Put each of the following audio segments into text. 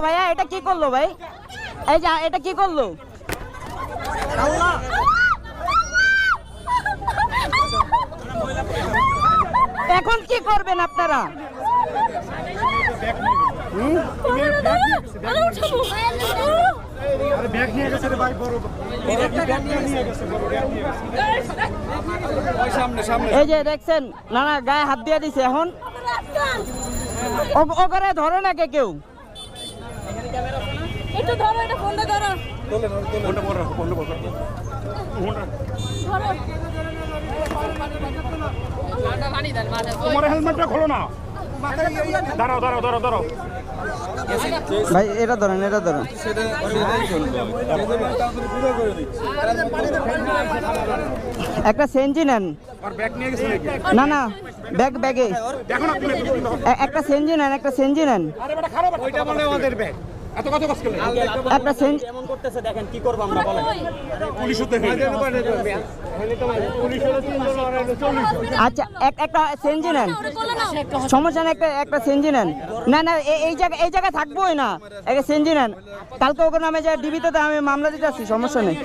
ভাইয়া এটা কি করল ভাই? এই যে এটা কি করল? এখন কি করবেন আপনারা? এই যে দেখছেন না না গায়ে হাত দিয়ে দিছে এখন। ও- ও করে ধরে না কে কেউ? একটু ধরো এটা ফোনটা ধরো। ধরো তোমার হেলমেটটা খোলো না। দাঁড়াও দাঁড়াও দাঁড়াও দাঁড়াও। ভাই এটা ধরেন এটা ধরেন। একটা সেঞ্জি নেন। আর ব্যাগ নিয়ে গেছে নাকি না না ব্যাগ ব্যাগে একটা সেঞ্জি নেন একটা সেঞ্জি নেন। আরে বেটা খারাপ ওইটা বলে আমাদের ব্যাগ। এত কত কষ্ট করলে একটা সেঞ্জি পুলিশ হতে আচ্ছা এক- একটা সেঞ্জি নেন। ওরে না। সমস্যা নেই একটা একটা সেঞ্জি নেন। না না এই জায়গা এই জায়গায় থাকবোই না। একটা সেঞ্জি নেন। কালকে ওকে নামে যা ডিবিতে তো আমি মামলা দিতে আসছি সমস্যা নেই।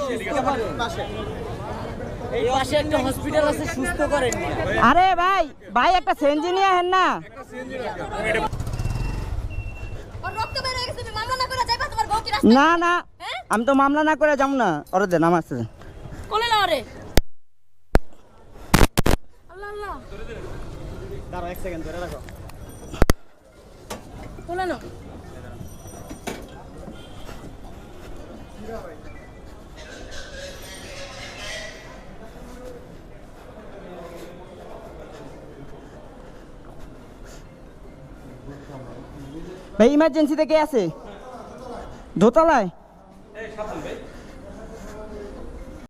আরে ভাই ভাই একটা সেঞ্জি নিয়ে না। রক্ত বের হয়ে গেছে তুমি মামলা না করে যাইবা তোমার বউ কি রাস্তা না না? আমি তো মামলা না করে যাব না। ওরে দেন আমার সাথে কোলে না রে। আল্লাহ আল্লাহ। দাঁড়াও এক সেকেন্ড ধরে রাখো। কোলে না ভাই ইমার্জেন্সিতে কে আছে? দোতলায়